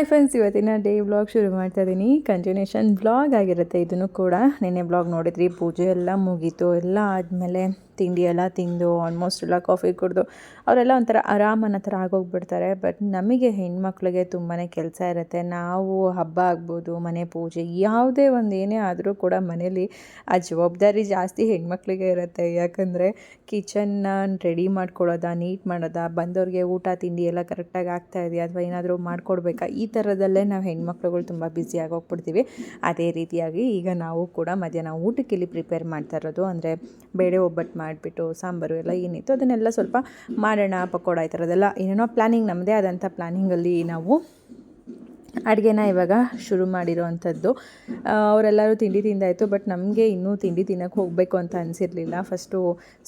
Hi friends ಇವತ್ತಿನ day vlog ಶುರು ಮಾಡ್ತಾ ಇದ್ದೀನಿ ಕಂಟಿನ್ಯೂಷನ್ ಬ್ಲಾಗ್ ಆಗಿರುತ್ತೆ. ಇದನ್ನು ಕೂಡ ನಿನ್ನೆ ಬ್ಲಾಗ್ ನೋಡಿದ್ರಿ. ಪೂಜೆ ಎಲ್ಲ ಮುಗೀತು. ಎಲ್ಲ ಆದಮೇಲೆ ತಿಂಡಿ ಎಲ್ಲ ತಿಂದು ಆಲ್ಮೋಸ್ಟ್ ಎಲ್ಲ ಕಾಫಿ ಕುಡಿದು, ಅವರೆಲ್ಲ ಒಂಥರ ಆರಾಮನ್ನ ಥರ ಆಗೋಗ್ಬಿಡ್ತಾರೆ. ಬಟ್ ನಮಗೆ ಹೆಣ್ಮಕ್ಳಿಗೆ ತುಂಬಾ ಕೆಲಸ ಇರುತ್ತೆ. ನಾವು ಹಬ್ಬ ಆಗ್ಬೋದು, ಮನೆ ಪೂಜೆ, ಯಾವುದೇ ಒಂದು ಏನೇ ಆದರೂ ಕೂಡ ಮನೇಲಿ ಆ ಜವಾಬ್ದಾರಿ ಜಾಸ್ತಿ ಹೆಣ್ಮಕ್ಳಿಗೆ ಇರುತ್ತೆ. ಯಾಕಂದರೆ ಕಿಚನ್ನ ರೆಡಿ ಮಾಡ್ಕೊಳ್ಳೋದ ನೀಟ್ ಮಾಡೋದ, ಬಂದವ್ರಿಗೆ ಊಟ, ತಿಂಡಿ ಎಲ್ಲ ಕರೆಕ್ಟಾಗಿ ಆಗ್ತಾ ಇದೆಯಾ ಅಥವಾ ಏನಾದರೂ ಮಾಡ್ಕೊಡ್ಬೇಕಾ? ಈ ಥರದಲ್ಲೇ ನಾವು ಹೆಣ್ಮಕ್ಳುಗಳು ತುಂಬ ಬ್ಯುಸಿ ಆಗೋಗ್ಬಿಡ್ತೀವಿ. ಅದೇ ರೀತಿಯಾಗಿ ಈಗ ನಾವು ಕೂಡ ಮಧ್ಯಾಹ್ನ ಊಟಕ್ಕೆ ಇಲ್ಲಿ ಪ್ರಿಪೇರ್ ಮಾಡ್ತಾ ಇರೋದು ಅಂದರೆ ಬೇಳೆ ಒಬ್ಬಟ್ಟು ಮಾಡಿಬಿಟ್ಟು ಸಾಂಬಾರು ಎಲ್ಲ ಏನಿತ್ತು ಅದನ್ನೆಲ್ಲ ಸ್ವಲ್ಪ ಮಾಡೋಣ, ಪಕೋಡ ಈ ಥರದ್ದೆಲ್ಲ ಏನೇನೋ ಪ್ಲ್ಯಾನಿಂಗ್ ನಮ್ಮದೇ ಆದಂಥ ಪ್ಲ್ಯಾನಿಂಗಲ್ಲಿ ನಾವು ಅಡುಗೆನ ಇವಾಗ ಶುರು ಮಾಡಿರೋವಂಥದ್ದು. ಅವರೆಲ್ಲರೂ ತಿಂಡಿ ತಿಂದಾಯಿತು ಬಟ್ ನಮಗೆ ಇನ್ನೂ ತಿಂಡಿ ತಿನ್ನೋಕ್ಕೆ ಹೋಗಬೇಕು ಅಂತ ಅನಿಸಿರಲಿಲ್ಲ. ಫಸ್ಟು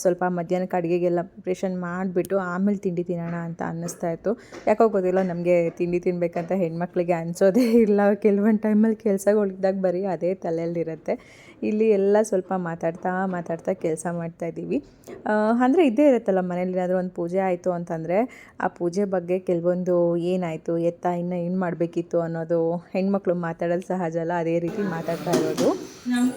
ಸ್ವಲ್ಪ ಮಧ್ಯಾಹ್ನಕ್ಕೆ ಅಡುಗೆಗೆಲ್ಲ ಪ್ರಿಪ್ರೇಷನ್ ಮಾಡಿಬಿಟ್ಟು ಆಮೇಲೆ ತಿಂಡಿ ತಿನ್ನೋಣ ಅಂತ ಅನ್ನಿಸ್ತಾ ಇತ್ತು. ಯಾಕೋ ಗೊತ್ತಿಲ್ಲ, ನಮಗೆ ತಿಂಡಿ ತಿನ್ನಬೇಕಂತ ಹೆಣ್ಮಕ್ಳಿಗೆ ಅನಿಸೋದೇ ಇಲ್ಲ. ಕೆಲವೊಂದು ಟೈಮಲ್ಲಿ ಕೆಲಸಗಳಿದ್ದಾಗ ಬರೀ ಅದೇ ತಲೆಯಲ್ಲಿರುತ್ತೆ. ಇಲ್ಲಿ ಎಲ್ಲ ಸ್ವಲ್ಪ ಮಾತಾಡ್ತಾ ಮಾತಾಡ್ತಾ ಕೆಲಸ ಮಾಡ್ತಾ ಇದ್ದೀವಿ. ಅಂದರೆ ಇದ್ದೇ ಇರುತ್ತಲ್ಲ ಮನೇಲಿ ಏನಾದರೂ ಒಂದು ಪೂಜೆ ಆಯಿತು ಅಂತಂದರೆ ಆ ಪೂಜೆ ಬಗ್ಗೆ ಕೆಲವೊಂದು ಏನಾಯಿತು ಎತ್ತ ಇನ್ನು ಏನು ಮಾಡಬೇಕಿತ್ತು ಅನ್ನೋದು ಹೆಣ್ಮಕ್ಳು ಮಾತಾಡೋದು ಸಹಜ ಅಲ್ಲ ಅದೇ ರೀತಿ ಮಾತಾಡ್ತಾ ಇರೋದು. ಏನೂ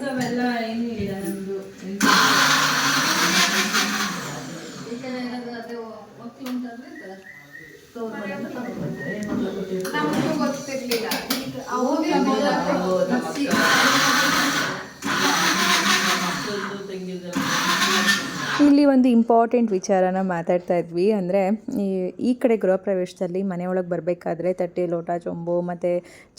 ಇಲ್ಲ ಒಂದು ಇಂಪಾರ್ಟೆಂಟ್ ವಿಚಾರನ ಮಾತಾಡ್ತಾ ಇದ್ವಿ. ಅಂದರೆ ಈ ಈ ಕಡೆ ಗೃಹ ಪ್ರವೇಶದಲ್ಲಿ ಮನೆಯೊಳಗೆ ಬರಬೇಕಾದ್ರೆ ತಟ್ಟೆ, ಲೋಟ ಚೊಂಬು ಮತ್ತು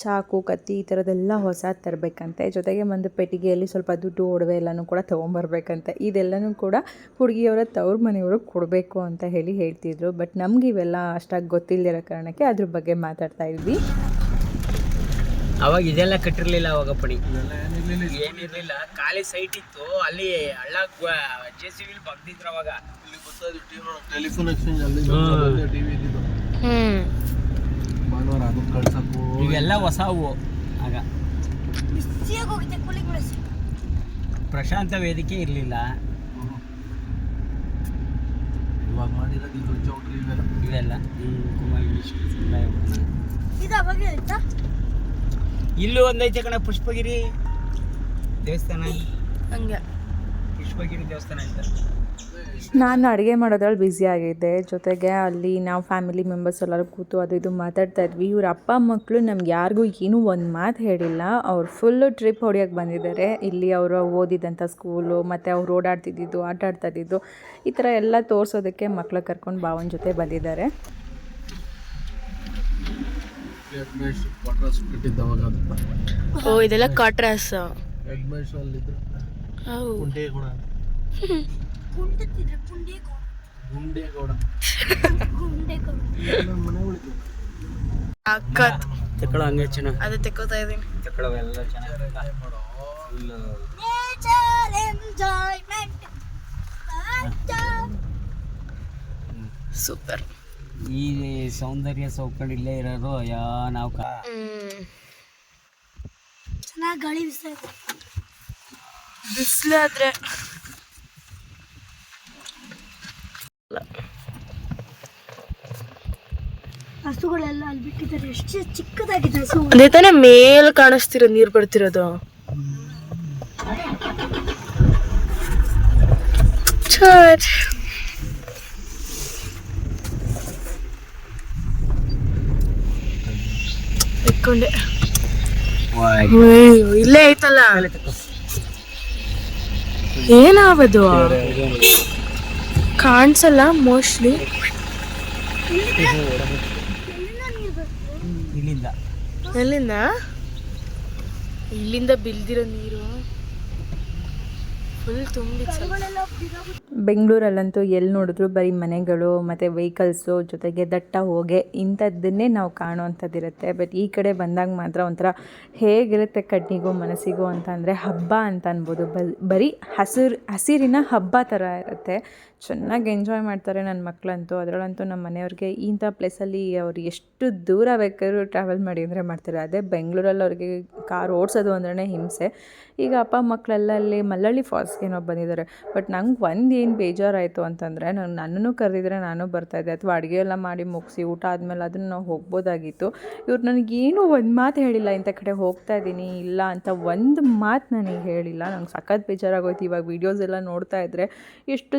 ಚಾಕು, ಕತ್ತಿ ಈ ಥರದ್ದೆಲ್ಲ ಹೊಸ ತರಬೇಕಂತೆ. ಜೊತೆಗೆ ಒಂದು ಪೆಟ್ಟಿಗೆಯಲ್ಲಿ ಸ್ವಲ್ಪ ದುಡ್ಡು, ಒಡವೆ ಎಲ್ಲನೂ ಕೂಡ ತೊಗೊಂಬರ್ಬೇಕಂತೆ. ಇದೆಲ್ಲನೂ ಕೂಡ ಹುಡುಗಿಯವರ, ತವ್ರ ಮನೆಯವ್ರಿಗೆ ಕೊಡಬೇಕು ಅಂತ ಹೇಳಿ ಹೇಳ್ತಿದ್ರು. ಬಟ್ ನಮ್ಗೆ ಇವೆಲ್ಲ ಅಷ್ಟಾಗಿ ಗೊತ್ತಿಲ್ಲದಿರೋ ಕಾರಣಕ್ಕೆ ಅದ್ರ ಬಗ್ಗೆ ಮಾತಾಡ್ತಾ ಇದ್ವಿ. ಅವಾಗ ಇದೆಲ್ಲ ಕಟ್ಟಿರ್ಲಿಲ್ಲ ಅವಾಗ ಪಡಿ ಏನಿರ್ಲಿಲ್ಲ ಖಾಲಿ ಸೈಟ್ ಇತ್ತು. ಅಲ್ಲಿ ಹಳ್ಳ ಜೆ ಸಿ ಬಿಲ್ ಬಗ್ದಿದ್ರು ಅವಾಗ. ಟೆಲಿಫೋನ್ ಎಕ್ಸ್ಚೇಂಜ್ ಅಲ್ಲಿ ಟಿವಿ ಇದ್ದಿದ್ದು. ಭಾನುವಾರ ಅದು ಕಳ್ಸಕ್ಕೂ ಇವೆಲ್ಲ ಹೊಸವು ಆಗ. ಪ್ರಶಾಂತ ವೇದಿಕೆ ಇರಲಿಲ್ಲ. ಇವಾಗ ಮಾಡಿರೋದು ಇದು ಚೌಟ್ರಿ ಇವೆಲ್ಲ. ಇವೆಲ್ಲ. ಕುಮಾರ್ ಇಂಗ್ಲೀಷ್ ಇಲ್ಲೂ ಒಂದೈತೆ ಕಣ ಪುಷ್ಪಗಿರಿ ದೇವಸ್ಥಾನ. ಹಂಗೆ. ಪುಷ್ಪಗಿರಿ ದೇವಸ್ಥಾನ ಅಂತ ನಾನು ಅಡುಗೆ ಮಾಡೋದ್ರಲ್ಲಿ ಬ್ಯುಸಿ ಆಗಿದ್ದೆ. ಜೊತೆಗೆ ಅಲ್ಲಿ ನಾವು ಫ್ಯಾಮಿಲಿ ಮೆಂಬರ್ಸ್ ಎಲ್ಲರೂ ಕೂತು ಅದು ಇದು ಮಾತಾಡ್ತಾ ಇದ್ವಿ. ಇವ್ರ ಅಪ್ಪ ಮಕ್ಕಳು ನಮ್ಗೆ ಯಾರಿಗೂ ಏನೂ ಒಂದು ಮಾತು ಹೇಳಿಲ್ಲ. ಅವ್ರು ಫುಲ್ಲು ಟ್ರಿಪ್ ಹೊಡಿಯೋಕೆ ಬಂದಿದ್ದಾರೆ. ಇಲ್ಲಿ ಅವರು ಓದಿದಂಥ ಸ್ಕೂಲು ಮತ್ತು ಅವ್ರು ಓಡಾಡ್ತಿದ್ದಿದ್ದು ಆಟ ಆಡ್ತಾ ಇದ್ದಿದ್ದು ಈ ಥರ ಎಲ್ಲ ತೋರಿಸೋದಕ್ಕೆ ಮಕ್ಕಳು ಕರ್ಕೊಂಡು ಭಾವನ ಜೊತೆ ಬಂದಿದ್ದಾರೆ. ಹೆಡ್ ಮೇಶ್ ಕ್ವಾರ್ಟರ್ಸ್ ಕಟ್ಟಿದ್ದ ಅವಾಗ ಅದು. ಓ ಇದೆಲ್ಲ ಕಾಟ್ರಾಸ್ ಹೆಡ್ ನಮ್ಮ ಮನೆ ಉಳಿತು ಅಕ್ಕ. ತಗೊಳ್ಳೋ ಹಂಗೆ ಚೆನ್ನಾಗಿ ಅದು ತೆಕ್ಕೋತಾ ಇದೀನಿ ತಗೊಳ್ಳೋವೆಲ್ಲ ಚೆನ್ನಾಗಿ ಸೂಪರ್. ಈ ಸೌಂದರ್ಯ ಸೌಕರ್ಯ ಇಲ್ಲೇ ಇರೋದು ಯಾ ನಾವು ಚೆನ್ನಾಗಿ ಗಾಳಿ ಬಿಸ್ತಾ ಇದೆ. ಬಿಸಿಲಾದ್ರೆ ಹಸುಗಳೆಲ್ಲ ಅಲ್ಲಿ ಬಿಟ್ಟಿದ್ದಾರೆ. ಎಷ್ಟು ಚಿಕ್ಕದಾಗಿದೆ ಹಸು. ಅದೇ ತಾನೇ ಮೇಲ್ ಕಾಣಿಸ್ತಿರೋದು ನೀರು ಬರ್ತಿರೋದು. ಛಟ್. ಇಟ್ಕೊಂಡೆ ಇಲ್ಲೇ ಐತಲ್ಲ? ಏನಾವದು ಕಾಣಿಸಲ್ಲ ಮೋಸ್ಟ್ಲಿ. ಎಲ್ಲಿಂದ? ಇಲ್ಲಿಂದ ಬಿಲ್ದಿರೋ ನೀರು. ಬೆಂಗಳೂರಲ್ಲಂತೂ ಎಲ್ಲಿ ನೋಡಿದ್ರು? ಬರೀ ಮನೆಗಳು, ಮತ್ತು ವೆಹಿಕಲ್ಸು ಜೊತೆಗೆ ದಟ್ಟ ಹೋಗೆ. ಇಂಥದ್ದನ್ನೇ ನಾವು ಕಾಣುವಂಥದ್ದಿರುತ್ತೆ. ಬಟ್ ಈ ಕಡೆ ಬಂದಾಗ ಮಾತ್ರ ಒಂಥರ ಹೇಗಿರುತ್ತೆ ಕಣ್ಣಿಗೂ ಮನಸ್ಸಿಗೂ ಅಂತ ಹಬ್ಬ ಅಂತ ಅನ್ಬೋದು. ಬರೀ ಹಸಿರು ಹಸಿರಿನ ಹಬ್ಬ ಥರ ಇರುತ್ತೆ. ಚೆನ್ನಾಗಿ ಎಂಜಾಯ್ ಮಾಡ್ತಾರೆ ನನ್ನ ಮಕ್ಕಳಂತೂ ಅದರಲ್ಲಂತೂ ನಮ್ಮ ಮನೆಯವ್ರಿಗೆ ಇಂಥ ಪ್ಲೇಸಲ್ಲಿ ಅವ್ರು ಎಷ್ಟು ದೂರ ಬೇಕಾದ್ರೂ ಟ್ರಾವೆಲ್ ಮಾಡಿ ಅಂದರೆ ಮಾಡ್ತಾರೆ. ಅದೇ ಬೆಂಗಳೂರಲ್ಲಿ ಅವ್ರಿಗೆ ಕಾರ್ ಓಡಿಸೋದು ಅಂದ್ರೆ ಹಿಂಸೆ. ಈಗ ಅಪ್ಪ ಮಕ್ಕಳೆಲ್ಲ ಅಲ್ಲಿ ಮಲ್ಲಳ್ಳಿ ಫಾಲ್ಸ್ ಏನೋ ಬಂದಿದ್ದಾರೆ. ಬಟ್ ನಂಗೆ ಒಂದು ಏನು ಬೇಜಾರಾಯಿತು ಅಂತಂದರೆ ನಾನು ನನ್ನನ್ನು ಕರೆದಿದ್ರೆ ನಾನು ಬರ್ತಾಯಿದ್ದೆ ಅಥವಾ ಅಡುಗೆ ಎಲ್ಲ ಮಾಡಿ ಮುಗಿಸಿ ಊಟ ಆದಮೇಲೆ ಅದನ್ನು ನಾವು ಹೋಗ್ಬೋದಾಗಿತ್ತು. ಇವ್ರು ನನಗೇನು ಒಂದು ಮಾತು ಹೇಳಿಲ್ಲ, ಇಂಥ ಕಡೆ ಹೋಗ್ತಾ ಇದ್ದೀನಿ ಇಲ್ಲ ಅಂತ ಒಂದು ಮಾತು ನನಗೆ ಹೇಳಿಲ್ಲ. ನಂಗೆ ಸಖತ್ ಬೇಜಾರಾಗೋಯ್ತು. ಇವಾಗ ವೀಡಿಯೋಸ್ ಎಲ್ಲ ನೋಡ್ತಾ ಇದ್ದರೆ ಎಷ್ಟು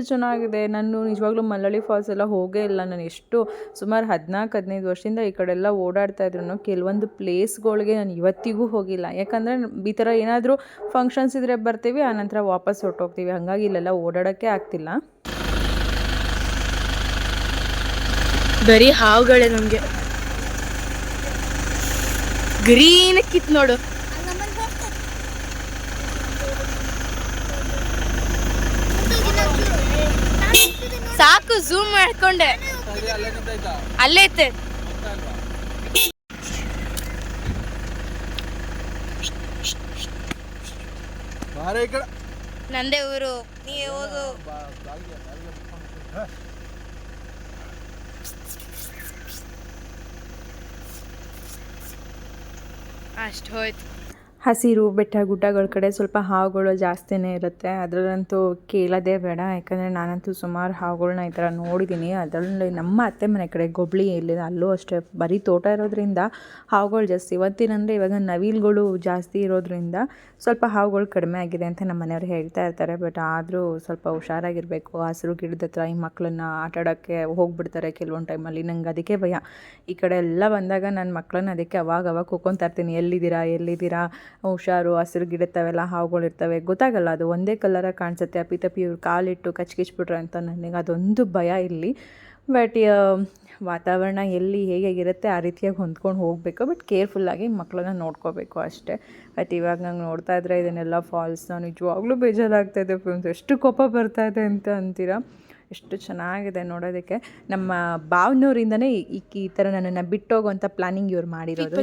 ಚೆನ್ನಾಗಿದೆ ನಾನು ನಿಜವಾಗ್ಲೂ ಮಲ್ಲಳ್ಳಿ ಫಾಲ್ಸ್ ಎಲ್ಲ ಹೋಗೇ ಇಲ್ಲ. ನಾನು ಎಷ್ಟು ಸುಮಾರು ಹದಿನಾಲ್ಕು, ಹದಿನೈದು ವರ್ಷದಿಂದ ಈ ಕಡೆ ಎಲ್ಲ ಓಡಾಡ್ತಾ ಇದ್ರು. ಕೆಲವೊಂದು ಪ್ಲೇಸ್ಗಳಿಗೆ ನಾನು ಇವತ್ತಿಗೂ ಹೋಗಿಲ್ಲ. ಯಾಕಂದರೆ ಈ ಥರ ಏನಾದರೂ ಫಂಕ್ಷನ್ಸ್ ಇದ್ದರೆ ಬರ್ತೀವಿ ಆನಂತರ ವಾಪಸ್ ಹೊರ್ಟೋಗ್ತೀವಿ. ಹಾಗಾಗಿ ಇಲ್ಲೆಲ್ಲ ಓಡಾಡೋಕ್ಕೆ ಆಗ್ತಿಲ್ಲ. ಬರೀ ಹಾವುಗಳೇ ನಮಗೆ. ಗ್ರೀನ್ ಕಿತ್ ನೋಡು ಸಾಕು ಝೂಮ್ ಮಾಡ್ಕೊಂಡೆ. ಅಲ್ಲೇ ಐತೆ ನಂದೇ ಊರು. ನೀ ಹೋಗು. ಅಷ್ಟು ಹೋಯ್ತು. ಹಸಿರು, ಬೆಟ್ಟ ಗುಡ್ಡಗಳ ಕಡೆ ಸ್ವಲ್ಪ ಹಾವುಗಳು ಜಾಸ್ತಿನೇ ಇರುತ್ತೆ. ಅದರಲ್ಲಂತೂ ಕೇಳೋದೇ ಬೇಡ. ಯಾಕಂದರೆ ನಾನಂತೂ ಸುಮಾರು ಹಾವುಗಳನ್ನ ಈ ಥರ ನೋಡಿದ್ದೀನಿ. ಅದರಲ್ಲಿ ನಮ್ಮ ಅತ್ತೆ ಮನೆ ಕಡೆ ಗೊಬ್ಳಿ ಇಲ್ಲಿದೆ ಅಲ್ಲೂ ಅಷ್ಟೇ. ಬರೀ ತೋಟ ಇರೋದ್ರಿಂದ ಹಾವುಗಳು ಜಾಸ್ತಿ. ಇವತ್ತಿನಂದರೆ ಇವಾಗ ನವಿಲುಗಳು ಜಾಸ್ತಿ ಇರೋದ್ರಿಂದ ಸ್ವಲ್ಪ ಹಾವುಗಳು ಕಡಿಮೆ ಆಗಿದೆ ಅಂತ ನಮ್ಮ ಮನೆಯವ್ರು ಹೇಳ್ತಾ ಇರ್ತಾರೆ. ಬಟ್ ಆದರೂ ಸ್ವಲ್ಪ ಹುಷಾರಾಗಿರಬೇಕು. ಹಸಿರು ಗಿಡದ ಹತ್ರ ಈ ಮಕ್ಕಳನ್ನ ಆಟಾಡೋಕ್ಕೆ ಹೋಗ್ಬಿಡ್ತಾರೆ ಕೆಲವೊಂದು ಟೈಮಲ್ಲಿ. ನಂಗೆ ಅದಕ್ಕೆ ಭಯ. ಈ ಕಡೆ ಎಲ್ಲ ಬಂದಾಗ ನನ್ನ ಮಕ್ಕಳನ್ನ ಅದಕ್ಕೆ ಅವಾಗ ಅವಾಗ ಕೂಕೊಂತ ಇರ್ತೀನಿ. ಎಲ್ಲಿದ್ದೀರಾ? ಎಲ್ಲಿದ್ದೀರಾ? ಹುಷಾರು ಹಸಿರು ಗಿಡತ್ತವೆಲ್ಲ ಹಾವುಗಳಿರ್ತವೆ. ಗೊತ್ತಾಗಲ್ಲ ಅದು ಒಂದೇ ಕಲರಾಗಿ ಕಾಣಿಸುತ್ತೆ. ಅಪ್ಪಿ ತಪ್ಪಿ ಇವ್ರು ಕಾಲಿಟ್ಟು ಕಚ್ಕಿಚ್ಬಿಟ್ರೆ ಅಂತ ನನಗೆ ಅದೊಂದು ಭಯ ಇಲ್ಲಿ. ಬಟ್ ವಾತಾವರಣ ಎಲ್ಲಿ ಹೇಗಿರುತ್ತೆ ಆ ರೀತಿಯಾಗಿ ಹೊಂದ್ಕೊಂಡು ಹೋಗಬೇಕು. ಬಟ್ ಕೇರ್ಫುಲ್ಲಾಗಿ ಮಕ್ಕಳನ್ನ ನೋಡ್ಕೋಬೇಕು ಅಷ್ಟೇ. ಬಟ್ ಇವಾಗ ನಂಗೆ ನೋಡ್ತಾ ಇದ್ರೆ ಇದನ್ನೆಲ್ಲ ಫಾಲ್ಸ್ನ ನಿಜವಾಗ್ಲೂ ಬೇಜಾರಾಗ್ತಾಯಿದೆ ಫ್ರೆಂಡ್ಸ್ ಎಷ್ಟು ಕೋಪ ಬರ್ತಾ ಇದೆ ಅಂತ ಅಂತೀರಾ? ಎಷ್ಟು ಚೆನ್ನಾಗಿದೆ ನೋಡೋದಕ್ಕೆ. ನಮ್ಮ ಭಾವನವರಿಂದನೇ ಈ ಈ ಥರ ನನ್ನನ್ನು ಬಿಟ್ಟೋಗುವಂಥ ಪ್ಲಾನಿಂಗ್ ಇವ್ರು ಮಾಡಿರೋದು.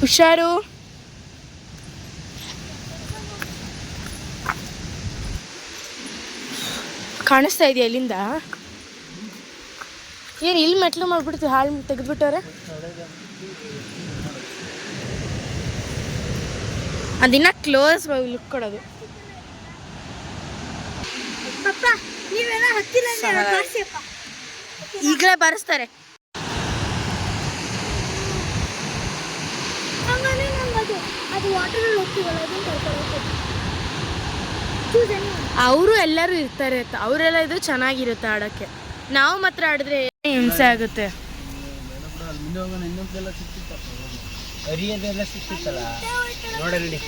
ಹುಷಾರು? ಕಾಣಿಸ್ತಾ ಇದೆಯಾ ಇಲ್ಲಿಂದ? ಏನು ಇಲ್ಲಿ ಮೆಟ್ಲು ಮಾಡ್ಬಿಡ್ತೀವಿ ಹಾಳು ತೆಗೆದ್ಬಿಟ್ಟವ್ರೆ? ಅದಿನ್ನ ಕ್ಲೋಸ್ ಲುಕ್ ಕೊಡೋದು. ಪಪ್ಪ ನೀವೆಲ್ಲ ಹತ್ತಿಲ್ಲ ಅಂದ್ರೆ ಈಗಲೇ ಬಾರಿಸ್ತಾರೆ. ಹಂಗಂದ್ರೆ ನಂಗೆ ಅದು ಅದು ವಾಟರಲ್ಲಿ ಹೋಗ್ತೀವಲ್ಲ ಅದನ್ನು ಕರ್ಕೊಂಡು ಹೋಗ್ತೀನಿ ಅವರು ಎಲ್ಲರೂ ಇರ್ತಾರೆ ಅವರೆಲ್ಲ ಇದು ಚೆನ್ನಾಗಿರುತ್ತೆ ಆಡೋಕ್ಕೆ. ನಾವು ಮಾತ್ರ ಆಡಿದ್ರೆ ಹಿಂಸೆ ಆಗುತ್ತೆ. ಅಲ್ಲಿ ಮುಂದೆ ಹೋಗೋಣ ಇನ್ನೊಂದೆಲ್ಲ ಸಿಕ್ತಿತ್ತಪ್ಪ ಅರಿಯೋದೆಲ್ಲ ಸಿಕ್ತಿತ್ತಲ್ಲ ನೋಡ ನಡಿ.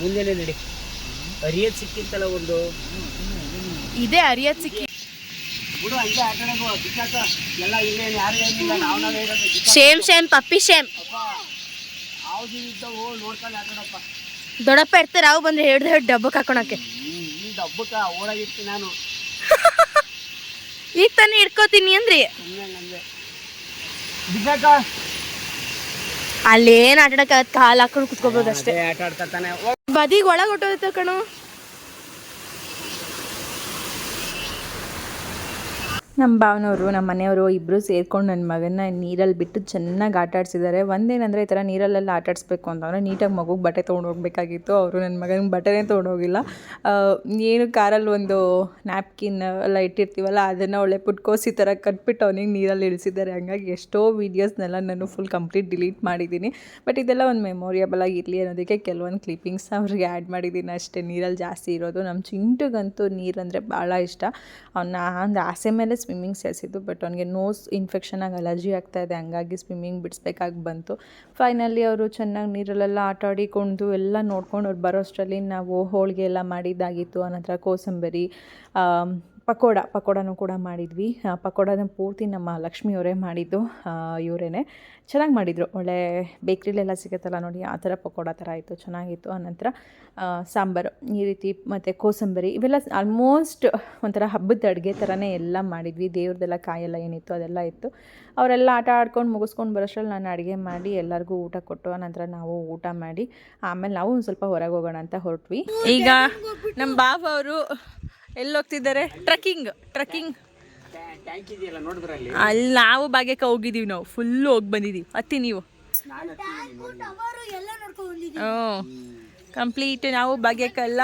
ಮುಂದೆನೆ ನಡಿ. ಅರಿಯೋದು ಸಿಕ್ಕಿತ್ತಲ್ಲ ಒಂದು? ಇದೇ ಅರಿಯತ್ ಸಿಕ್ಕಿ. Shame shame puppy shame. ದೊಡ್ಡಪ್ಪ ಇರ್ತಾರೆ ಅವು ಬಂದ್ರೆ ಹಿಡ್ದು ಹಿಡ್ದು ಡಬ್ಬಕ್ಕೆ ಹಾಕೊಳಕ್ಕೆ. ನಾನು. ಈಗ ತಾನೇ ಇಟ್ಕೋತೀನಿ ಅಂದ್ರಿ. ಅಲ್ಲೇನ್ ಆಟ ಕಾಲ್ ಕಾಲು ಹಾಕೊಂಡು ಕುತ್ಕೋಬಹುದು ಅಷ್ಟೇ. ಬದಿಗೆ ಒಳಗೆ ಹೊಟ್ಟೋಗುತ್ತೆ ಕಣು. ನಮ್ಮ ಭಾವನವರು ನಮ್ಮ ಮನೆಯವರು ಇಬ್ಬರು ಸೇರ್ಕೊಂಡು ನನ್ನ ಮಗನ ನೀರಲ್ಲಿ ಬಿಟ್ಟು ಚೆನ್ನಾಗಿ ಆಟ ಆಡಿಸಿದ್ದಾರೆ. ಒಂದೇನಂದರೆ ಈ ಥರ ನೀರಲ್ಲೆಲ್ಲ ಆಟ ಆಡಿಸ್ಬೇಕು ಅಂತಂದರೆ ನೀಟಾಗಿ ಮಗುಗೆ ಬಟ್ಟೆ ತೊಗೊಂಡು ಹೋಗಬೇಕಾಗಿತ್ತು. ಅವರು ನನ್ನ ಮಗನಿಗೆ ಬಟ್ಟೆನೇ ತೊಗೊಂಡೋಗಿಲ್ಲ ಏನು ಕಾರಲ್ಲಿ ಒಂದು ನ್ಯಾಪ್ಕಿನ್ ಎಲ್ಲ ಇಟ್ಟಿರ್ತೀವಲ್ಲ, ಅದನ್ನು ಒಳ್ಳೆ ಪುಟ್ಕೋಸಿ ಥರ ಕಟ್ಬಿಟ್ಟು ಅವನಿಗೆ ನೀರಲ್ಲಿ ಇಳಿಸಿದ್ದಾರೆ. ಹಂಗಾಗಿ ಎಷ್ಟೋ ವೀಡಿಯೋಸ್ನೆಲ್ಲ ನಾನು ಫುಲ್ ಕಂಪ್ಲೀಟ್ ಡಿಲೀಟ್ ಮಾಡಿದ್ದೀನಿ. ಬಟ್ ಇದೆಲ್ಲ ಒಂದು ಮೆಮೊರಿಯಬಲ್ ಆಗಿರಲಿ ಅನ್ನೋದಕ್ಕೆ ಕೆಲವೊಂದು ಕ್ಲಿಪ್ಪಿಂಗ್ಸ್ ಅವ್ರಿಗೆ ಆ್ಯಡ್ ಮಾಡಿದ್ದೀನಿ ಅಷ್ಟೇ. ನೀರಲ್ಲಿ ಜಾಸ್ತಿ ಇರೋದು. ನಮ್ಮ ಚಿಂಟುಗಂತೂ ನೀರಂದರೆ ಭಾಳ ಇಷ್ಟ. ಅವನ್ನ ಒಂದು ಆಸೆ ಮೇಲೆ ಸ್ವಿಮ್ಮಿಂಗ್ ಸೇರಿಸಿದ್ದು ಬಟ್ ಅವನಿಗೆ ನೋಸ್ ಇನ್ಫೆಕ್ಷನ್ ಆಗಿ ಅಲರ್ಜಿ ಆಗ್ತಾ ಇದೆ, ಹಂಗಾಗಿ ಸ್ವಿಮ್ಮಿಂಗ್ ಬಿಡಿಸ್ಬೇಕಾಗಿ ಬಂತು. ಫೈನಲಿ ಅವರು ಚೆನ್ನಾಗಿ ನೀರಲ್ಲೆಲ್ಲ ಆಟ ಆಡಿಕೊಂಡು ಎಲ್ಲ ನೋಡ್ಕೊಂಡು ಅವ್ರು ಬರೋಷ್ಟರಲ್ಲಿ ನಾವು ಹೋಳಿಗೆ ಎಲ್ಲ ಮಾಡಿದ್ದಾಗಿತ್ತು, ಆನಂತರ ಕೋಸಂಬರಿ ಪಕೋಡ, ಪಕೋಡನೂ ಕೂಡ ಮಾಡಿದ್ವಿ. ಪಕೋಡನ ಪೂರ್ತಿ ನಮ್ಮ ಲಕ್ಷ್ಮಿಯವರೇ ಮಾಡಿದ್ದು ಇವರೇನೆ. ಚೆನ್ನಾಗಿ ಮಾಡಿದರು. ಒಳ್ಳೆ ಬೇಕ್ರಿಲೆಲ್ಲ ಸಿಗುತ್ತಲ್ಲ ನೋಡಿ, ಆ ಥರ ಪಕೋಡ ಥರ ಆಯಿತು, ಚೆನ್ನಾಗಿತ್ತು. ಆನಂತರ ಸಾಂಬಾರು. ಈ ರೀತಿ ಮತ್ತು ಕೋಸಂಬರಿ, ಇವೆಲ್ಲ ಆಲ್ಮೋಸ್ಟ್ ಒಂಥರ ಹಬ್ಬದ ಅಡುಗೆ ಥರನೇ ಎಲ್ಲ ಮಾಡಿದ್ವಿ. ದೇವ್ರದ್ದೆಲ್ಲ ಕಾಯೆಲ್ಲ ಏನಿತ್ತು ಅದೆಲ್ಲ ಇತ್ತು. ಅವರೆಲ್ಲ ಆಟ ಆಡ್ಕೊಂಡು ಮುಗಿಸ್ಕೊಂಡು ಬರೋಷ್ಟ್ರಲ್ಲಿ ನಾನು ಅಡುಗೆ ಮಾಡಿ, ಎಲ್ಲರಿಗೂ ಊಟ ಕೊಟ್ಟು ಆನಂತರ ನಾವು ಊಟ ಮಾಡಿ, ಆಮೇಲೆ ನಾವು ಒಂದು ಸ್ವಲ್ಪ ಹೊರಗೆ ಹೋಗೋಣ ಅಂತ ಹೊರಟ್ವಿ. ಈಗ ನಮ್ಮ ಬಾಬು ಅವರು ಎಲ್ಲಿ ಹೋಗ್ತಿದ್ದಾರೆ ಟ್ರಕ್ಕಿಂಗ್ ಟ್ರಕ್ಕಿಂಗ್ ಅಲ್ಲಿ ಅಲ್ಲಿ ನಾವು ಭಾಗ್ಯಕ್ಕೆ ಹೋಗಿದ್ದೀವಿ ನಾವು. ಫುಲ್ಲು ಹೋಗಿ ಬಂದಿದ್ದೀವಿ. ಅತ್ತಿ ನೀವು. ನಾನು ಟವರು ಎಲ್ಲ ನೋಡ್ಕೊಂಡು ಬಂದಿದ್ದೀವಿ. ಹ್ಞೂ ಕಂಪ್ಲೀಟ್ ನಾವು ಭಾಗ್ಯಕ್ಕೆಲ್ಲ.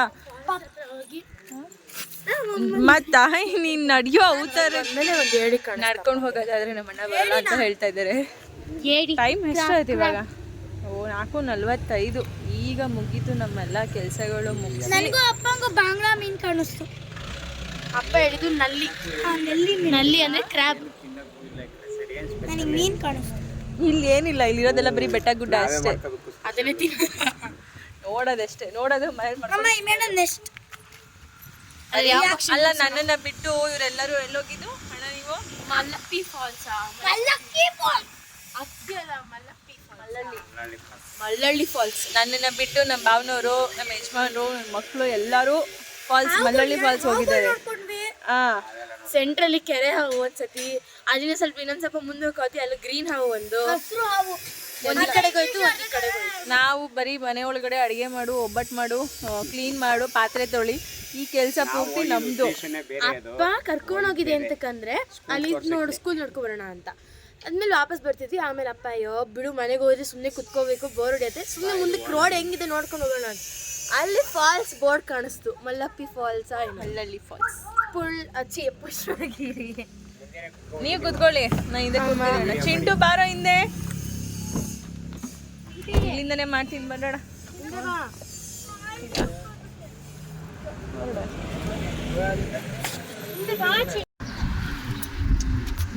ಮತ್ತ ನೀನ್ ನಡಿಯೋ ಅವತಾರ. ನಡ್ಕೊಂಡು ಹೋಗೋದಾದ್ರೆ ನಮ್ಮ ಅಣ್ಣ ಬರಲ್ಲ ಅಂತ ಹೇಳ್ತಾ ಇದ್ದಾರೆ. ಟೈಮ್ ಎಷ್ಟಾಯ್ತು ಇವಾಗ? ಓ ನಾಲ್ಕು ನಲ್ವತ್ತೈದು. ಈಗ ಮುಗೀತು ನಮ್ಮೆಲ್ಲ ಕೆಲಸಗಳು ಮುಗಿಸಿ. ಬಾಂಗ್ಲಾ ಮೀನ್ ಕಾಣಿಸ್ತು. ಅಪ್ಪ ಹೇಳಿದ್ದು ನಲ್ಲಿ. ಆ ನೆಲ್ಲಿ ನಲ್ಲಿ ಅಂದ್ರೆ ಕ್ರಾಬ್ ನನಗೆ ಮೀನ್ ಕಾಣಿಸ್ತು. ಇಲ್ಲಿ ಏನಿಲ್ಲ ಇಲ್ಲಿರೋದೆಲ್ಲ ಬರೀ ಬೆಟ್ಟ ಗುಡ್ಡ ಅಷ್ಟೇ. ಅದನ್ನೇ ತಿನ್ನ ನೋಡೋದಷ್ಟೇ ನೋಡೋದು ನೆಕ್ಸ್ಟ್ ಅಲ್ಲ ನನ್ನನ್ನ ಬಿಟ್ಟು ಇವರೆಲ್ಲರೂ ಎಲ್ಲೋಗಿದ್ದು? ಅಣ್ಣ ನೀವು? ಮಲ್ಲಪ್ಪಿ ಫಾಲ್ಸ್ ಮಲ್ಲಕ್ಕಿ ಫಾಲ್ಸ್ ಅಲ್ಲ ಮಲ್ಲಪ್ಪಿ ಮಲ್ಲಳ್ಳಿ. ಮಲ್ಲಳ್ಳಿ ಫಾಲ್ಸ್ ನನ್ನನ್ನ ಬಿಟ್ಟು ನಮ್ಮ ಭಾವನವರು ನಮ್ಮ ಯಜಮಾನರು ನನ್ನ ಮಕ್ಕಳು ಎಲ್ಲರೂ ಫಾಲ್ಸ್ ಮಲ್ಲಳ್ಳಿ ಫಾಲ್ಸ್ ಹೋಗಿದ್ದಾರೆ. ಹಾ ಸೆಂಟ್ರಲ್ಲಿ ಕೆರೆ ಹಾವು ಒಂದ್ಸತಿ ಅಲ್ಲಿನ ಸ್ವಲ್ಪ ಇನ್ನೊಂದ್ ಸ್ವಲ್ಪ ಮುಂದೆ ಹೋಗಿ ಅಲ್ಲಿ ಗ್ರೀನ್ ಹಾವು ಒಂದು. ಒಂದ್ ಕಡೆ ಕಡೆಗೆ ಹೋಯ್ತು ಒಂದ್ ಕಡೆ ಹೋಯ್ತು. ನಾವು ಬರೀ ಮನೆ ಒಳಗಡೆ ಅಡಿಗೆ ಮಾಡು ಒಬ್ಬಟ್ಟು ಮಾಡು ಕ್ಲೀನ್ ಮಾಡು ಪಾತ್ರೆ ತೊಳಿ. ಈ ಕೆಲಸ ಪೂರ್ತಿ ನಮ್ದು. ಅಪ್ಪ ಕರ್ಕೊಂಡು ಹೋಗಿದೆ ಅಂತಕಂದ್ರೆ ಅಲ್ಲಿ ನೋಡು ಸ್ಕೂಲ್ ನೋಡ್ಕೊ ಬರೋಣ ಅಂತ. ಅದ್ಮೇಲೆ ವಾಪಸ್ ಬರ್ತಿದ್ವಿ ಆಮೇಲೆ ಅಪ್ಪ ಅಯ್ಯೋ ಬಿಡು ಮನೆಗೆ ಹೋದ್ರೆ ಸುಮ್ಮನೆ ಕುತ್ಕೋಬೇಕು ಬೋರ್ ಹೊಡಿಯತ್ತೆ. ಸುಮ್ಮನೆ ಮುಂದಕ್ಕೆ ರೋಡ್ ಹೆಂಗಿದೆ ನೋಡ್ಕೊಂಡು ಹೋಗೋಣ ಅಂತ. ಅಲ್ಲಿ ಫಾಲ್ಸ್ ಬೋರ್ಡ್ ಕಾಣಿಸ್ತು. ಮಲ್ಲಪ್ಪಿ ಫಾಲ್ಸ್ ಮಲ್ಲಳ್ಳಿ ಫಾಲ್ಸ್ ಫುಲ್ ಅಚ್ಚಿ ಪುಷ್ಪಗಿರಿ ನೀವು ಕುತ್ಕೊಳ್ಳಿ. ನಾ ಹಿಂದೆ ಕೂತ್ಕೊಳ್ಳೋಣ ಚಿಂಟು ಬಾರೋ ಹಿಂದೆ. ಇಲ್ಲಿಂದನೇ ಮಾಡ್ತೀನಿ ಬರೋಣ.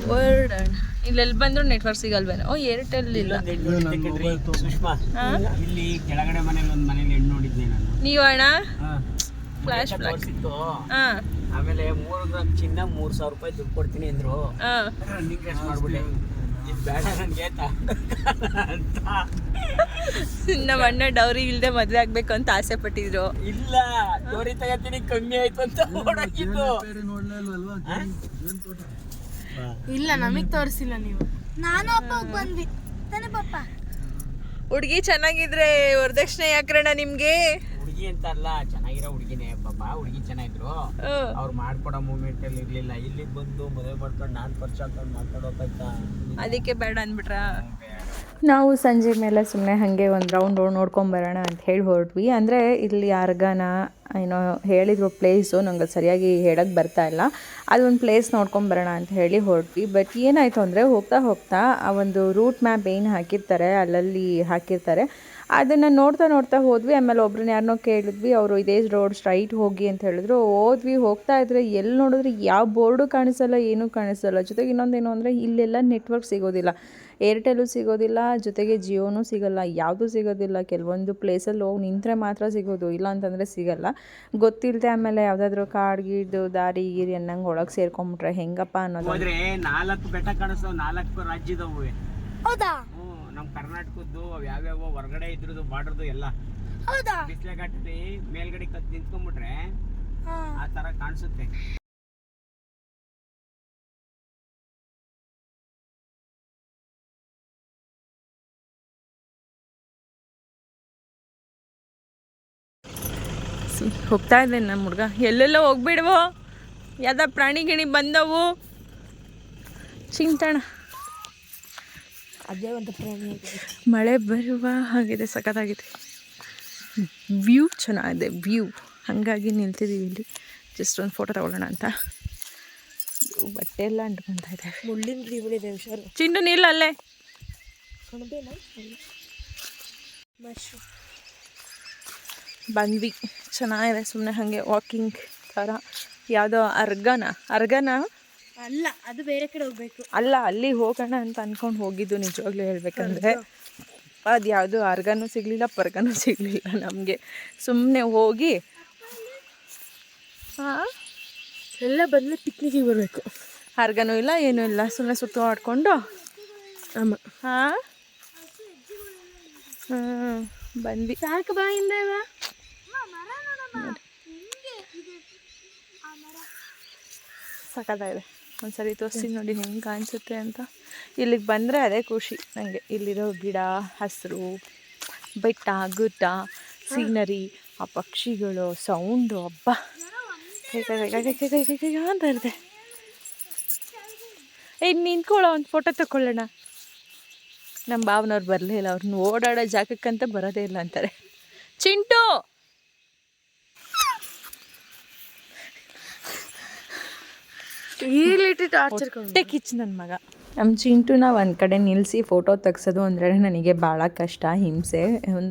ಹೊರಡೋಣ ಇಲ್ಲೆಲ್ಲಿ ಬಂದ್ರು ನೆಟ್ವರ್ಕ್ ಸಿಗಲ್ವೇನೋ? ಓ ಏರ್ಟೆಲ್ ಇಲ್ಲ. ಸುಷ್ಮಾ ಇಲ್ಲಿ ಕೆಳಗಡೆ ಮನೇಲಿ ಒಂದು ಮನೇಲಿ ಹೆಣ್ಣು ನೋಡಿದ್ದೆ ನಾನು. ನೀವು ಅಣ್ಣ? Flash flash. ಹಾ. ಆಮೇಲೆ ಮೂರು ಗ್ರಾಮ್ ಚಿನ್ನ ಮೂರು ಸಾವಿರ ರೂಪಾಯಿ ದುಡ್ಡು ಕೊಡ್ತೀನಿ ಅಂದ್ರು. ಹಾ. ರನ್ನಿಂಗ್ ರೇಸ್ ಮಾಡ್ಬಿಟ್ಟೆ. ಇದು ಬೇಡ ನನಗೆ ಅಂತ. ನಮ್ಮ ಅಣ್ಣ ಡೌರಿ ಇಲ್ದೆ ಮದ್ವೆ ಆಗ್ಬೇಕು ಅಂತ ಆಸೆ ಪಟ್ಟಿದ್ರು. ಇಲ್ಲ ಡೌರಿ ತಗತೀನಿ ಕಮ್ಮಿ ಆಯ್ತು ಅಂತ ಓಡಾಕಿದ್ದು. ಇಲ್ಲ ನಮಗ್ ತೋರಿಸಿಲ್ಲ ನೀವು. ನಾನು ಅಪ್ಪ ಬಂದ್ವಿ. ತಾನೇ ಪಪ್ಪ ಹುಡುಗಿ ಚೆನ್ನಾಗಿದ್ರೆ ವರದಕ್ಷಿಣೆ ಯಾಕ್ರಣ ನಿಮ್ಗೆ? ಹುಡುಗಿ ಅಂತ ಅಲ್ಲ ಚೆನ್ನಾಗಿರೋ ಹುಡುಗಿನೇ. ಪಾಪ ಹುಡುಗಿ ಚೆನ್ನಾಗಿದ್ರು. ಅವ್ರು ಮಾಡ್ಕೊಡೋ ಮೂಮೆಂಟ್ ಅಲ್ಲಿ ಇರ್ಲಿಲ್ಲ. ಇಲ್ಲಿ ಬಂದು ಮದುವೆ ಮಾಡ್ಕೊಂಡು ನಾನ್ ಖರ್ಚು ಹಾಕೊಂಡು ಮಾಡ್ಕೊಡೋಕಾಯ್ತಾ ಅದಕ್ಕೆ ಬೇಡ ಅನ್ಬಿಟ್ರ ನಾವು ಸಂಜೆ ಮೇಲೆ ಸುಮ್ಮನೆ ಹಾಗೆ ಒಂದು ರೌಂಡ್ ನೋಡ್ಕೊಂಬರೋಣ ಅಂತ ಹೇಳಿ ಹೊರಟ್ವಿ. ಅಂದರೆ ಇಲ್ಲಿ ಅರ್ಗನ ಏನೋ ಹೇಳಿದ್ರು ಪ್ಲೇಸು ನಂಗೆ ಸರಿಯಾಗಿ ಹೇಳಕ್ಕೆ ಬರ್ತಾ ಇಲ್ಲ. ಅದೊಂದು ಪ್ಲೇಸ್ ನೋಡ್ಕೊಂಬರೋಣ ಅಂತ ಹೇಳಿ ಹೊರಟ್ವಿ. ಬಟ್ ಏನಾಯಿತು ಅಂದರೆ ಹೋಗ್ತಾ ಹೋಗ್ತಾ ಆ ಒಂದು ರೂಟ್ ಮ್ಯಾಪ್ ಏನು ಹಾಕಿರ್ತಾರೆ, ಅಲ್ಲಲ್ಲಿ ಹಾಕಿರ್ತಾರೆ. ಅದನ್ನು ನೋಡ್ತಾ ನೋಡ್ತಾ ಹೋದ್ವಿ. ಆಮೇಲೆ ಒಬ್ರನ್ನ ಯಾರನ್ನೋ ಕೇಳಿದ್ವಿ. ಅವರು ಇದೇ ರೋಡ್ ಸ್ಟ್ರೈಟ್ ಹೋಗಿ ಅಂತ ಹೇಳಿದ್ರು. ಹೋದ್ವಿ. ಹೋಗ್ತಾ ಇದ್ರೆ ಎಲ್ಲಿ ನೋಡಿದ್ರೆ ಯಾವ ಬೋರ್ಡು ಕಾಣಿಸಲ್ಲ, ಏನೂ ಕಾಣಿಸಲ್ಲ. ಜೊತೆಗೆ ಇನ್ನೊಂದೇನು ಅಂದರೆ ಇಲ್ಲೆಲ್ಲ ನೆಟ್ವರ್ಕ್ ಸಿಗೋದಿಲ್ಲ. ಏರ್ಟೆಲು ಸಿಗೋದಿಲ್ಲ. ಜೊತೆಗೆ ಜಿಯೋನೂ ಸಿಗೋಲ್ಲ. ಯಾವುದೂ ಸಿಗೋದಿಲ್ಲ. ಕೆಲವೊಂದು ಪ್ಲೇಸಲ್ಲಿ ಹೋಗಿ ನಿಂತರೆ ಮಾತ್ರ ಸಿಗೋದು. ಇಲ್ಲ ಅಂತಂದರೆ ಸಿಗಲ್ಲ. ಗೊತ್ತಿಲ್ಲದೆ ಆಮೇಲೆ ಯಾವುದಾದ್ರೂ ಕಾಡ್ ಗೀಡು ದಾರಿ ಗೀರಿ ಅನ್ನಂಗೆ ಒಳಗೆ ಸೇರ್ಕೊಂಡ್ಬಿಟ್ರೆ ಹೆಂಗಪ್ಪ ಅನ್ನೋದು. ಹೋದ್ರೆ ನಾಲ್ಕು ಬೆಟ್ಟ ಕಾಣಿಸ್ತಾವ ನಾಲ್ಕು ರಾಜ್ಯದವು. ಹೌದಾ? ನಮ್ಮ ಕರ್ನಾಟಕದ್ದು ಅವ್ ಯಾವ್ಯಾವ ಹೊರಗಡೆ ಇದ್ರದ್ದು ಬಾರ್ಡರ್ದು ಎಲ್ಲ. ಹೌದಾ? ಬಿಸಿಲೆ ಕಟ್ಟಿ ಮೇಲ್ಗಡೆ ಕತ್ ನಿಂತ್ಕೊಂಡ್ಬಿಟ್ರೆ ಹಾ. ಆ ತರ ಕಾಣಿಸುತ್ತೆ. ಸಿ ಹೋಗ್ತಾ ಇದ್ದೇನೆ ನಮ್ಮ ಹುಡುಗ. ಎಲ್ಲೆಲ್ಲೋ ಹೋಗ್ಬಿಡ್ವೋ. ಯಾವ್ದ ಪ್ರಾಣಿ ಗಿಣಿ ಬಂದವು. ಚಿಂತಣ. ಅದೇ ಒಂದು ಪ್ರಾಣಿ ಮಳೆ ಬರುವ ಹಾಗಿದೆ ಸಖತ್ತಾಗಿದೆ. ವ್ಯೂ ಚೆನ್ನಾಗಿದೆ ವ್ಯೂ ಹಾಗಾಗಿ ನಿಲ್ತಿದ್ದೀವಿ ಇಲ್ಲಿ. ಜಸ್ಟ್ ಒಂದು ಫೋಟೋ ತಗೊಳ್ಳೋಣ ಅಂತ. ಬಟ್ಟೆ ಎಲ್ಲ ಅಂಟ್ಕೊತಾ ಇದೆ ಮುಳ್ಳಿನ ಗಿಳಿಗಳಿದೆ ಹುಷಾರು. ಚಿಂಟು ನಿಲ್ಲ ಅಲ್ಲೇ. ಬಂದ್ವಿ. ಚೆನ್ನಾಗಿದೆ ಸುಮ್ಮನೆ ಹಾಗೆ ವಾಕಿಂಗ್ ಥರ. ಯಾವುದೋ ಅರ್ಗನ ಅರ್ಗನ? ಅಲ್ಲ ಅದು ಬೇರೆ ಕಡೆ ಹೋಗ್ಬೇಕು. ಅಲ್ಲ ಅಲ್ಲಿ ಹೋಗೋಣ ಅಂತ ಅನ್ಕೊಂಡು ಹೋಗಿದ್ದು ನಿಜವಾಗ್ಲೂ ಹೇಳ್ಬೇಕಂದ್ರೆ. ಅದು ಯಾವುದು ಅರ್ಗನೂ ಸಿಗಲಿಲ್ಲ ಪರ್ಗನೂ ಸಿಗಲಿಲ್ಲ ನಮಗೆ. ಸುಮ್ಮನೆ ಹೋಗಿ ಹಾಂ ಎಲ್ಲ ಬಂದ್ರೆ ಪಿಕ್ನಿಕ್ಗೆ ಬರಬೇಕು. ಅರ್ಗನೂ ಇಲ್ಲ ಏನೂ ಇಲ್ಲ ಸುಮ್ಮನೆ ಸುತ್ತ ಆಡ್ಕೊಂಡು? ಅಮ್ಮ. ಹಾಂ ಹಾಂ ಬಂದ್ವಿ. ಸಾಕು ಬಾಯಿಂದ ನೋಡಿ ಸಖತ್ತಾಗಿದೆ. ಒಂದ್ಸರಿ ತೋರಿಸಿ ನೋಡಿ ಹೆಂಗೆ ಕಾಣಿಸುತ್ತೆ ಅಂತ. ಇಲ್ಲಿಗೆ ಬಂದರೆ ಅದೇ ಖುಷಿ. ನನಗೆ ಇಲ್ಲಿರೋ ಗಿಡ, ಹಸಿರು, ಬೆಟ್ಟ, ಗುಡ್ಡ, ಸೀನರಿ, ಆ ಪಕ್ಷಿಗಳು ಸೌಂಡು ಹಬ್ಬ ಅಂತ ಇರದೆ ಇನ್ನು ನಿಂತ್ಕೊಳ್ಳೋ, ಒಂದು ಫೋಟೋ ತಗೊಳ್ಳೋಣ ನಮ್ಮ ಭಾವನವ್ರು ಬರಲೇ ಇಲ್ಲ. ಅವ್ರನ್ನ ಓಡಾಡೋ ಜಾಗಕ್ಕಂತ ಬರೋದೇ ಇಲ್ಲ ಅಂತಾರೆ. ಚಿಂಟು! ఈ లిటి టార్చర్ టెక్ ఇచ్చిందని మగ. ನಮ್ಮ ಚಿಂಟುನ ಒಂದು ಕಡೆ ನಿಲ್ಲಿಸಿ ಫೋಟೋ ತೆಗ್ಸೋದು ಅಂದರೆ ನನಗೆ ಭಾಳ ಕಷ್ಟ, ಹಿಂಸೆ.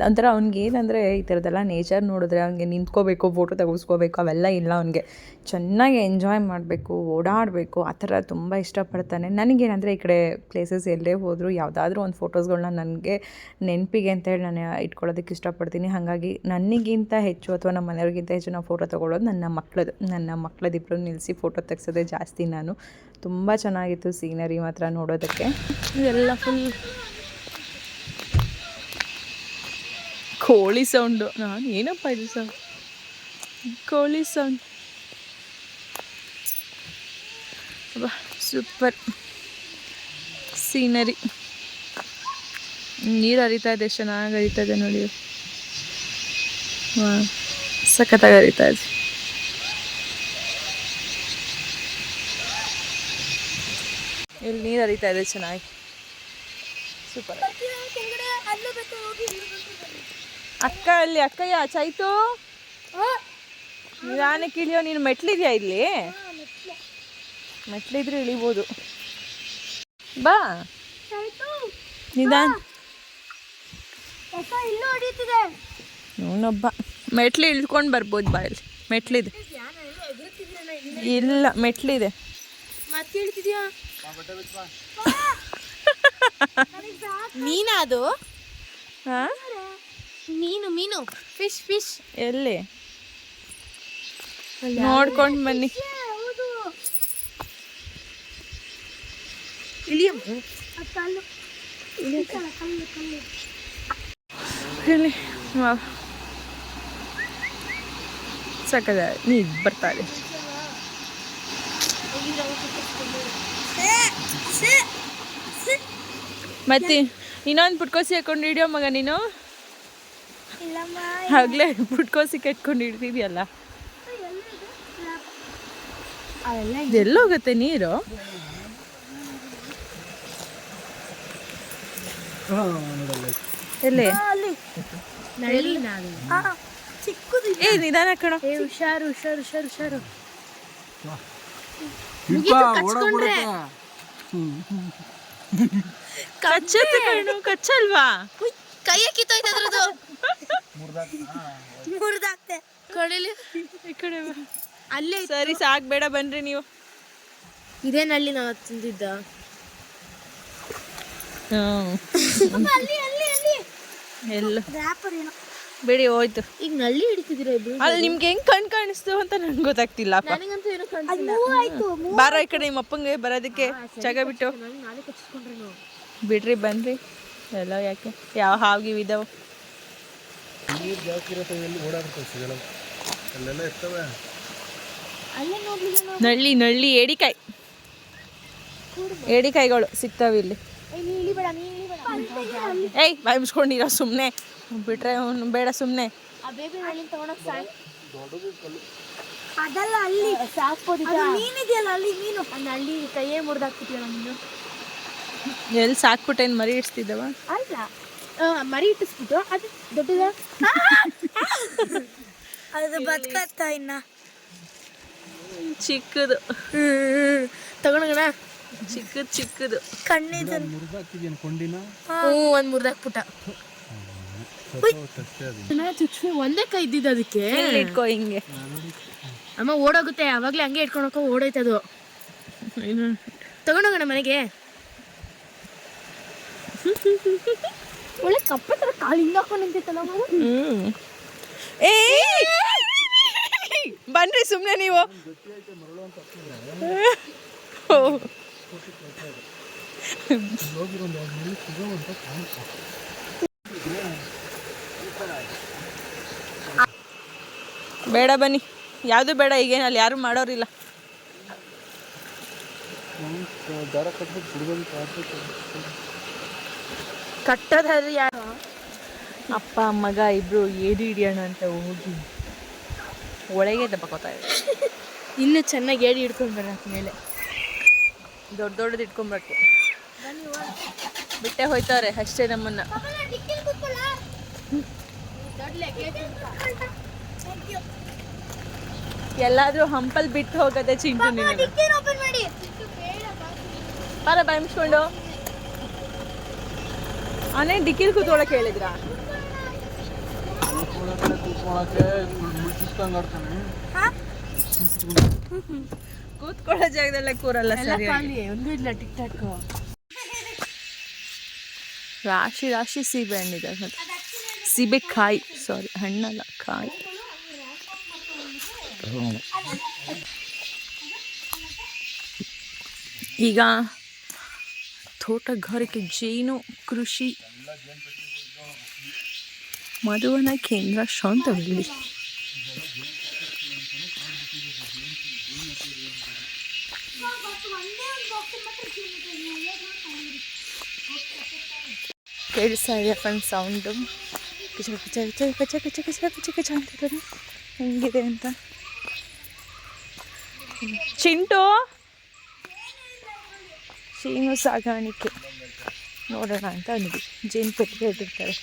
ಒಂಥರ ಅವ್ನಿಗೆ ಏನಂದರೆ ಈ ಥರದ್ದೆಲ್ಲ ನೇಚರ್ ನೋಡಿದ್ರೆ ಅವ್ನಿಗೆ ನಿಂತ್ಕೋಬೇಕು ಫೋಟೋ ತೆಗೆಸ್ಕೋಬೇಕು, ಅವೆಲ್ಲ ಇಲ್ಲ ಅವ್ನಿಗೆ. ಚೆನ್ನಾಗಿ ಎಂಜಾಯ್ ಮಾಡಬೇಕು, ಓಡಾಡಬೇಕು, ಆ ಥರ ತುಂಬ ಇಷ್ಟಪಡ್ತಾನೆ. ನನಗೇನಂದರೆ ಈ ಕಡೆ ಪ್ಲೇಸಸ್ ಎಲ್ಲೇ ಹೋದರೂ ಯಾವುದಾದ್ರೂ ಒಂದು ಫೋಟೋಸ್ಗಳನ್ನ ನನಗೆ ನೆನಪಿಗೆ ಅಂತೇಳಿ ನಾನು ಇಟ್ಕೊಳ್ಳೋದಕ್ಕೆ ಇಷ್ಟಪಡ್ತೀನಿ. ಹಾಗಾಗಿ ನನಗಿಂತ ಹೆಚ್ಚು ಅಥವಾ ನಮ್ಮ ಮನೆಯವ್ರಿಗಿಂತ ಹೆಚ್ಚು ನಾವು ಫೋಟೋ ತೊಗೊಳ್ಳೋದು ನನ್ನ ಮಕ್ಕಳದು ನನ್ನ ಮಕ್ಕಳದಿಬ್ಬರು ನಿಲ್ಲಿಸಿ ಫೋಟೋ ತೆಗ್ಸೋದೇ ಜಾಸ್ತಿ ನಾನು. ತುಂಬ ಚೆನ್ನಾಗಿತ್ತು ಸೀನರಿ ಮಾತ್ರ ನೋಡೋದಕ್ಕೆ. ಇದೆಲ್ಲ ಫುಲ್ ಕೋಳಿ ಸೌಂಡು ನಾನು ಏನಪ್ಪ ಇದು ಸೌಂಡ್ ಕೋಳಿ ಸೌಂಡ್ ಸೂಪರ್ ಸೀನರಿ. ನೀರು ಹರಿತಾ ಇದೆ, ಚೆನ್ನಾಗಿ ಹರಿತಾ ಇದೆ ನೋಡಿ. ಸಖತ್ತಾಗಿ ಹರಿತಾ ಇದೆ. ಇಲ್ಲಿ ನೀರು ಹರಿತಾ ಇದೆ ಚೆನ್ನಾಗಿ. ಸೂಪರ್. ಅಕ್ಕ ಅಲ್ಲಿ, ಅಕ್ಕಯ್ಯ, ಚೈತು? ನಿಧಾನಕ್ಕೆ ಇಳಿಯೋ, ನೀನು ಮೆಟ್ಲಿದ್ಯಾ ಇಲ್ಲಿ? ಮೆಟ್ಲಿದ್ರೆ ಇಳಿಬೋದು. ಬಾ. ನಿಧಾನ. ಅವನೊಬ್ಬ ಮೆಟ್ಲು ಇಳ್ಕೊಂಡು ಬರ್ಬೋದು ಬಾ ಇಲ್ಲಿ. ಮೆಟ್ಲಿದೆ. ಇಲ್ಲ, ಮೆಟ್ಲಿದೆ. ಮತ್ತೆ ಮೀನಾ ಅದು ಮೀನು ಮೀನು. ಫಿಶ್ ಫಿಶ್ ಎಲ್ಲಿ? ನೋಡ್ಕೊಂಡು ಬನ್ನಿ. ಹೇಳಿ ಸಕ್ಕದ ನೀ ಬರ್ತಾರೆ ಮತ್ತೆ ಇನ್ನೊಂದು ಪುಟ್ಕೋಸಿ ಹಾಕೊಂಡು ಹಿಡಿಯೋ ಮಗ ನೀನು? ಇಲ್ಲಮ್ಮ ಆಗ್ಲೇ ಪುಟ್ಕೋಸಿ ಕೆಟ್ಕೊಂಡು ಹಿಡ್ತಿದ್ಯಲ್ಲ ಎಲ್ಲೋಗುತ್ತೆ ನೀರು? ಎಲ್ಲಿ? ಏ ನಿಧಾನ ಕಣೋ. ಏ ಹುಷಾರು ಹುಷಾರು ಹುಷಾರು ಹುಷಾರು. ಕಚ್ಚತ್ತೆ ಕಣ್ಣು ಕಚ್ಚಲ್ವಾ? ಕೈಯ ಕಿತ್ತೋಯ್ತು ಅದ್ರದ್ದು. ಮುರಿದಾಕ್ತೆ ಕಡಲಿ ಈ ಕಡೆ ಬಾ. ಅಲ್ಲೇ ಸರಿ ಸಾಕ್ ಬೇಡ ಬನ್ರಿ ನೀವು. ಇದೇ ನಳ್ಳಿ ನಾವು ತಿಂದಿದ್ದ. ಎಲ್ಲ. ರ್ಯಾಪರ್ ಏನೋ. ಬಿಡಿ ಹೋಯ್ತು. ಈಗ ನಲ್ಲಿ ಹಿಡಿತಿದ್ದೀರಾ ಇಬ್ರು? ಅಲ್ಲಿ ನಿಮ್ಗೆ ಹೆಂಗ್ ಕಣ್ ಕಾಣಿಸ್ತು ಅಂತ ನನ್ಗೆ ಗೊತ್ತಾಗ್ತಿಲ್ಲ ನನಗಂತೂ ಏನೋ ಆಯ್ತು ಬಾರೋ ಈ ಕಡೆ ನಿಮ್ಮ ಅಪ್ಪಂಗೆ ಬರೋದಕ್ಕೆ ಜಾಗ ಬಿಟ್ಟು. ನಾಳೆ ಕಚ್ಚಿಸ್ಕೊಂಡ್ರೆ ನಾವು. ಬಿಡ್ರಿ ಬನ್ರಿ. ಎಲ್ಲ ಯಾಕೆ? ಯಾವ ಹಾವಿಗೆ ಇದಾವೆ ನೀರು ಜಾಸ್ತಿ ಇರುತ್ತೆ ಎಲ್ಲಿ ಓಡಾಡ್ತವೆ ಸಿಗಲ್ಲ ಅಲ್ಲೆಲ್ಲ ಇರ್ತವೆ. ಅಲ್ಲೇ ನಾವು ನಳ್ಳಿ ನಳ್ಳಿ ಏಡಿಕಾಯಿ. ಏಡಿಕಾಯಿಗಳು ಸಿಗ್ತಾವೆ ಇಲ್ಲಿ. ಏಯ್ ಬಾಯ್ ಮುಚ್ಕೊಂಡಿರೋ ಸುಮ್ಮನೆ ಬಿಟ್ರೆ ಅವನು ಬೇಡ ಸುಮ್ಮನೆ ಅದಲ್ಲ ಅಲ್ಲಿ. ಮೀನಿದೆಯಲ್ಲ ಅಲ್ಲಿ ಕೈಯೇ ಮುರಿದಾಕ್ತಿದ್ಯಲ್ಲ ನೀನು ಎಲ್ಲಿ ಸಾಕ್ಬಿಟ್ಟೇನು ಮರಿ ಇಡ್ಸ್ತಿದ್ದವ? ಅಲ್ಲ ಮರಿ ಇಟ್ಟಿಸ್ಬಿಟ್ಟು ಅದು ದೊಡ್ಡದ? ಅದು ಬದುಕತ್ತ ಇನ್ನ. ಚಿಕ್ಕದು. ತಗೊಂಡೋಣ ಚಿಕ್ಕದು ಚಿಕ್ಕದು. ಕಣ್ಣಿದ ಕೊಂಡಿನ? ಹ್ಞೂ ಒಂದು ಮುರಿದಾಕ್ಬಿಟ್ಟ ಅದು ಒಂದೇ ಕೈ ಇದ್ದಿದ್ದು ಅದಕ್ಕೆ. ಇಲ್ಲಿ ಇಟ್ಕೋ ಹಿಂಗೆ? ಅಮ್ಮ ಓಡೋಗುತ್ತೆ. ಅವಾಗಲೇ ಹಂಗೆ ಇಟ್ಕೊಳಕ ಓಡೈತೆ ಅದು. ತಗೊಂಡೋಗೋಣ ಮನೆಗೆ. ಒಳ್ಳೆ ಕಪ್ಪ ತರ ಕಾಲಿಂದ ಹಿಂಗ್ ಹಾಕೊಂಡು ಹ್ಮ್. ಏ ಬನ್ರಿ ಸುಮ್ಮನೆ ನೀವು. ಓ. ಬೇಡ ಬನ್ನಿ. ಯಾವುದು ಬೇಡ, ಈಗೇನು ಅಲ್ಲಿ ಯಾರು ಮಾಡೋರಿಲ್ಲ. ಕಟ್ಟೋದಾದ್ರೆ ಯಾರು? ಅಪ್ಪ, ಮಗ, ಇಬ್ರು ಏಡಿ ಹಿಡಿಯೋಣ ಅಂತ ಹೋಗಿ. ಒಳಗೆ ದಬ್ಬಕೋತಾ ಇದೆ ಇನ್ನು ಚೆನ್ನಾಗಿ ಏಡಿ ಹಿಡ್ಕೊಂಡು ಬರೋಕೆ ಮೇಲೆ. ದೊಡ್ಡ ದೊಡ್ಡದು ಇಟ್ಕೊಂಬಕ್ಕೆ ಬಿಟ್ಟೆ ಹೋಯ್ತಾವ್ರೆ ಅಷ್ಟೇ ನಮ್ಮನ್ನ. ಎಲ್ಲಾದ್ರೂ ಹಂಪಲ್ ಬಿಟ್ಟು ಹೋಗದೆ ಚಿಂಟು ಪರ ಬಾರ ಅನೇ ಡಿಕ್ಕಿಲ್ ಕೂತ್ಕೊಳಕ್ ಹೇಳಿದ್ರಾ? ಹ್ಮ್. ಕೂತ್ಕೊಳ್ಳೋ ಜಾಗದಲ್ಲೇ ಕೂರಲ್ಲ ಸರಿ ಒಂದು ಇಲ್ಲ ಟಿಕ್ ಟಾಕ್ ರಾಶಿ ರಾಶಿ ಸೀಬೆ ಹಣ್ಣಿದೆ. ಸೀಬೆ ಕಾಯಿ ಸಾರಿ ಹಣ್ಣಲ್ಲ ಕಾಯಿ. ಈಗ ತೋಟಗಾರಿಕೆ ಜೇನು ಕೃಷಿ. ಮಧುವನ ಕೇಂದ್ರ ಶಾಂತವಳ್ಳಿ. ಕೇಳಿಸ್ತಾ ಇದೆಯಾ ಫ್ರೆಂಡ್ ಸೌಂಡು ಕಿಚ ಕಿಚ ಕಿಚ ಕಿಚ ಕಿಚ ಕಿಚ ಕಿಚ ಕಿಚ ಅಂತಿದ್ದಾರೆ ಹೆಂಗಿದೆ ಅಂತ ಚಿಂಟು ಶೀನು ಸಾಗಾಣಿಕೆ ನೋಡೋಣ ಅಂತ ಅಂದ್ವಿ ಜೇನು ಪೆಟ್ಟಿಗೆ ಇಟ್ಟಿರ್ತಾರೆ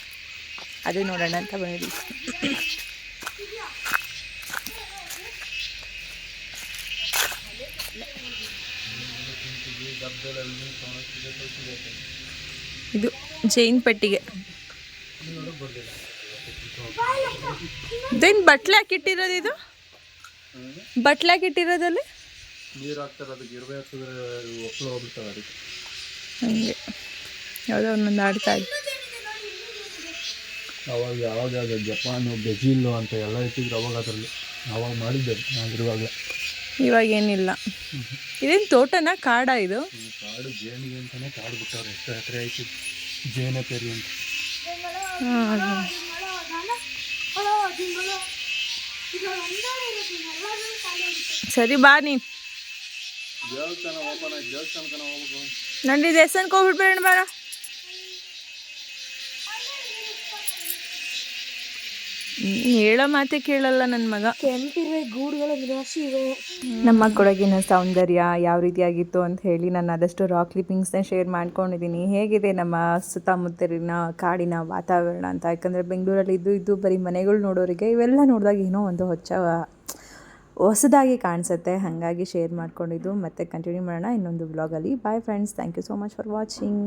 ಅದು ನೋಡೋಣ ಅಂತ ಬಂದ್ವಿ ಇದು ಜೈನ್ ಪೆಟ್ಟಿಗೆ. ದೇನ್ ಬಟ್ಲೆ ಹಾಕಿಟ್ಟಿರೋದು ಇದು? ಬಟ್ಲೆ ಹಾಕಿಟ್ಟಿರೋದಲ್ಲಿ ನೀರು ಹಾಕ್ತಾರೆ ಅದಕ್ಕೆ ಇರುವೆ ಹಾಕಿದ್ರೆ ಒಪ್ಪಳು ಹೋಗ್ಬಿಡ್ತವೆ ಅದಕ್ಕೆ. ಹಂಗೆ. ಯಾವುದೋ ಒಂದೊಂದು ಆಡ್ತಾ ಅವಾಗ ಯಾವಾಗ ಅದು ಜಪಾನು ಬ್ರೆಜಿಲ್ಲು ಅಂತ ಎಲ್ಲ ಇಟ್ಟಿದ್ರು ಅವಾಗ ಅದರಲ್ಲಿ. ಅವಾಗ ಮಾಡಿದ್ದೆ ನಾನಿರುವಾಗ ಇವಾಗ ಏನಿಲ್ಲ. ಇದೇನು ತೋಟನ ಕಾಡ ಇದು? ಕಾಡು ಜೇನಿಗೆ ಅಂತಾನೆ ಕಾಡು ಬಿಟ್ಟವ್ರೆ ಎಷ್ಟು ಹತ್ರ ಐತಿ. ಜೇನೆ ಪೇರಿ ಅಂತ. ಸರಿ ಬಾ ನೀನು. ದೇವಸ್ಥಾನ ಓಪನ್ ಆಯ್ತು ದೇವಸ್ಥಾನಕ್ಕೆ ಹೋಗ್ಬೇಕು. ನನ್ರಿ ದೇವಸ್ಥಾನಕ್ಕೆ ಹೋಗ್ಬಿಟ್ಬೇಡ ಬಾರ ಹೇಳೋ ಮಾತೆ ಕೇಳಲ್ಲ ನನ್ನ ಮಗ. ಕೆಂಪಿರುವೆ ಗೂಡುಗಳು ನಿರಾಶೆ ಇವೆ ನಮ್ಮ ಕೊಡಗಿನ ಸೌಂದರ್ಯ ಯಾವ ರೀತಿಯಾಗಿತ್ತು ಅಂತ ಹೇಳಿ ನಾನು ಆದಷ್ಟು ರಾಕ್ ಕ್ಲಿಪ್ಪಿಂಗ್ಸ್ನ ಶೇರ್ ಮಾಡ್ಕೊಂಡಿದ್ದೀನಿ. ಹೇಗಿದೆ ನಮ್ಮ ಸುತ್ತಮುತ್ತಲಿನ ಕಾಡಿನ ವಾತಾವರಣ ಅಂತ? ಯಾಕಂದರೆ ಬೆಂಗಳೂರಲ್ಲಿ ಇದ್ದು ಇದ್ದು ಬರೀ ಮನೆಗಳು ನೋಡೋರಿಗೆ ಇವೆಲ್ಲ ನೋಡಿದಾಗ ಏನೋ ಒಂದು ಹೊಚ್ಚ ಹೊಸದಾಗಿ ಕಾಣಿಸುತ್ತೆ. ಹಾಗಾಗಿ ಶೇರ್ ಮಾಡ್ಕೊಂಡಿದ್ದು. ಮತ್ತೆ ಕಂಟಿನ್ಯೂ ಮಾಡೋಣ ಇನ್ನೊಂದು ಬ್ಲಾಗಲ್ಲಿ bye friends thank you so much for watching